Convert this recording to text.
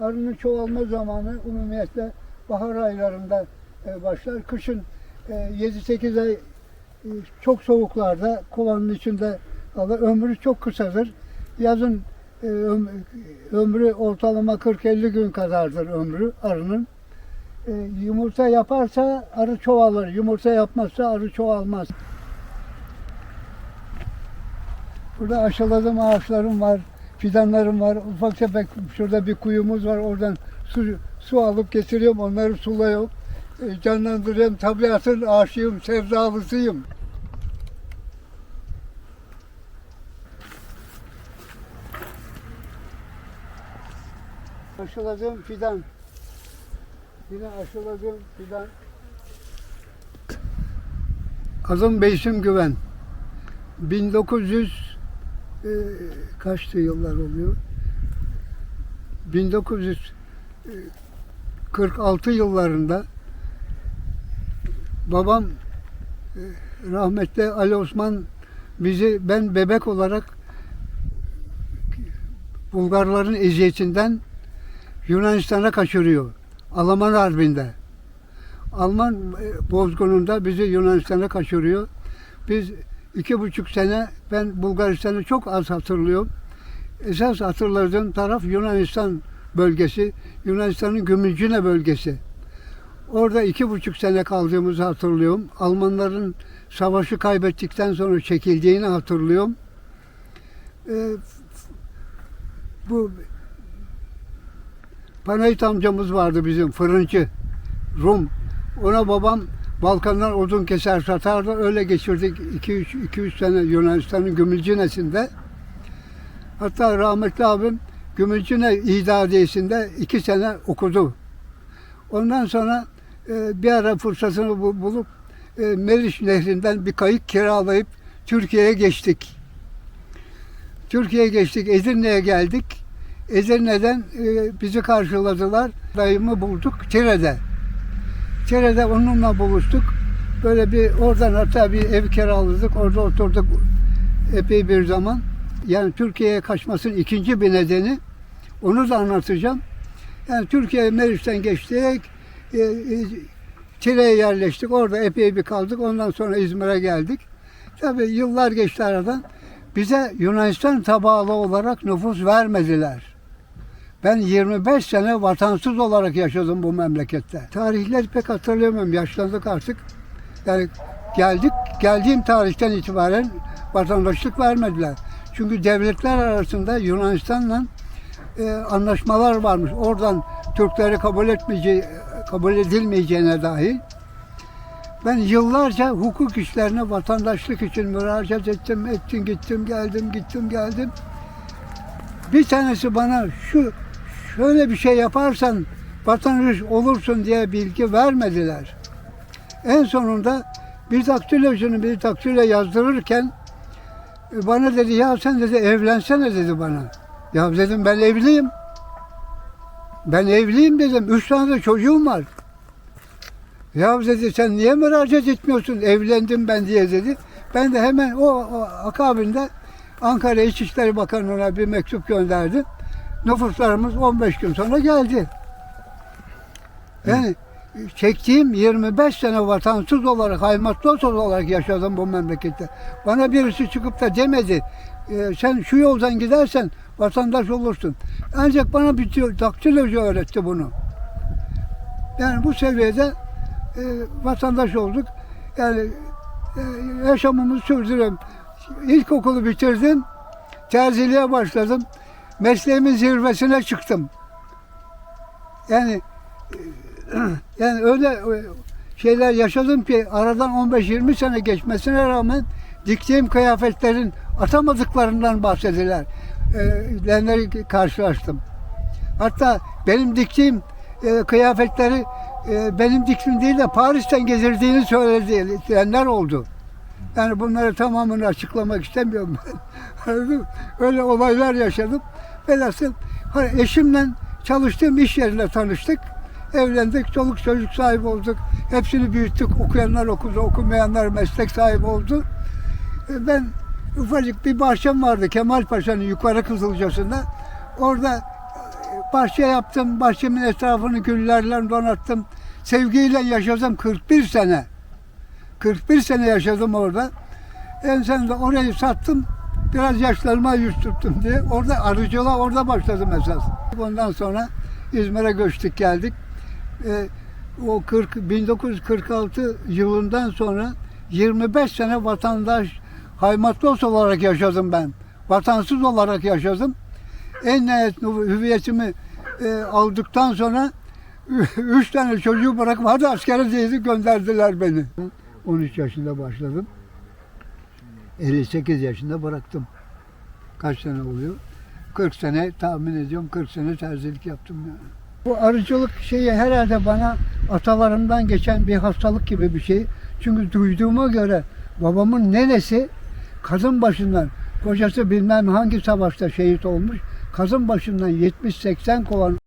arının çoğalma zamanı umumiyetle bahar aylarında e, başlar. Kışın e, 7-8 ay e, çok soğuklarda kovanın içinde alır. Ömrü çok kısadır. Yazın e, öm- ömrü ortalama 40-50 gün kadardır ömrü arının. E, yumurta yaparsa arı çoğalır. Yumurta yapmazsa arı çoğalmaz. Burada aşıladığım ağaçlarım var, fidanlarım var. Ufak tefek şurada bir kuyumuz var. Oradan su, su alıp getiriyorum. Onları sulayıyorum. E, canlandırıyorum. Tabiatın aşığım, sevdalısıyım. Aşıladığım fidan. Yine aşıladığım fidan. Adım Beysim Güven. 1900 e, kaçtı yıllar oluyor? 1946 yıllarında babam e, rahmetli Ali Osman bizi ben bebek olarak Bulgarların eziyetinden Yunanistan'a kaçırıyor. Alman Harbi'nde. Alman e, bozgununda bizi Yunanistan'a kaçırıyor. Biz iki buçuk sene ben Bulgaristan'ı çok az hatırlıyorum. Esas hatırladığım taraf Yunanistan bölgesi, Yunanistan'ın Gümülcine bölgesi. Orada iki buçuk sene kaldığımızı hatırlıyorum. Almanların savaşı kaybettikten sonra çekildiğini hatırlıyorum. Ee, bu Panayit amcamız vardı bizim fırıncı, Rum. Ona babam Balkanlar odun keser satardı. Öyle geçirdik 2-3 sene Yunanistan'ın Gümülcine'sinde. Hatta rahmetli abim Gümülcine İdadiyesi'nde 2 sene okudu. Ondan sonra e, bir ara fırsatını bu- bulup e, Meriç Nehri'nden bir kayık kiralayıp Türkiye'ye geçtik. Türkiye'ye geçtik, Edirne'ye geldik. Edirne'den e, bizi karşıladılar. Dayımı bulduk Tire'de. Tire'de onunla buluştuk. Böyle bir oradan hatta bir ev kiraladık. Orada oturduk epey bir zaman. Yani Türkiye'ye kaçmasının ikinci bir nedeni onu da anlatacağım. Yani Türkiye'ye Meriç'ten geçtik. E, e, yerleştik. Orada epey bir kaldık. Ondan sonra İzmir'e geldik. Tabii yıllar geçti aradan. Bize Yunanistan tabağı olarak nüfus vermediler. Ben 25 sene vatansız olarak yaşadım bu memlekette. Tarihleri pek hatırlayamıyorum. Yaşlandık artık. Yani geldik, geldiğim tarihten itibaren vatandaşlık vermediler. Çünkü devletler arasında Yunanistan'la e, anlaşmalar varmış. Oradan Türkleri kabul etmeyeceği, kabul edilmeyeceğine dahil. Ben yıllarca hukuk işlerine vatandaşlık için müracaat ettim, ettim, gittim, geldim, gittim, geldim. Bir tanesi bana şu şöyle bir şey yaparsan vatandaş olursun diye bilgi vermediler. En sonunda bir daktilocunun bir daktilo yazdırırken e, bana dedi ya sen dedi evlensene dedi bana. Ya dedim ben evliyim. Ben evliyim dedim. Üç tane de çocuğum var. Ya dedi sen niye müracaat etmiyorsun? Evlendim ben diye dedi. Ben de hemen o, o akabinde Ankara İçişleri Bakanlığı'na bir mektup gönderdim. Nüfuslarımız 15 gün sonra geldi. Yani çektiğim 25 sene vatansız olarak, haymatlos olarak yaşadım bu memlekette. Bana birisi çıkıp da demedi, "E, sen şu yoldan gidersen vatandaş olursun. Ancak bana bir daktilocu öğretti bunu. Yani bu seviyede e, vatandaş olduk. Yani e, yaşamımı sürdürüyorum. İlkokulu bitirdim, terziliğe başladım. Mesleğimin zirvesine çıktım. Yani yani öyle e, şeyler yaşadım ki aradan 15-20 sene geçmesine rağmen diktiğim kıyafetlerin atamadıklarından bahsediler. E, karşılaştım. Hatta benim diktiğim e, kıyafetleri e, benim diktim değil de Paris'ten getirdiğini söyleyenler oldu. Yani bunları tamamını açıklamak istemiyorum ben. Öyle olaylar yaşadım. Velhasıl hani eşimle çalıştığım iş yerinde tanıştık. Evlendik, çoluk çocuk sahibi olduk. Hepsini büyüttük. Okuyanlar okudu, okumayanlar meslek sahibi oldu. E, Ben ufacık bir bahçem vardı Kemal Paşa'nın yukarı Kızılcası'nda. Orada e, bahçe yaptım. Bahçemin etrafını güllerle donattım. Sevgiyle yaşadım 41 sene. 41 sene yaşadım orada. En sonunda orayı sattım. Biraz yaşlarıma yüz tuttum diye. Orada arıcılığa orada başladım esas. Ondan sonra İzmir'e göçtük geldik. Ee, o 40 1946 yılından sonra 25 sene vatandaş haymatlos olarak yaşadım ben. Vatansız olarak yaşadım. En nihayet hüviyetimi e, aldıktan sonra üç tane çocuğu bırakıp hadi askere diye gönderdiler beni. 13 yaşında başladım. 58 yaşında bıraktım. Kaç sene oluyor? 40 sene tahmin ediyorum 40 sene terzilik yaptım yani. Bu arıcılık şeyi herhalde bana atalarımdan geçen bir hastalık gibi bir şey. Çünkü duyduğuma göre babamın nenesi kadın başından kocası bilmem hangi savaşta şehit olmuş. Kazın başından 70-80 kovan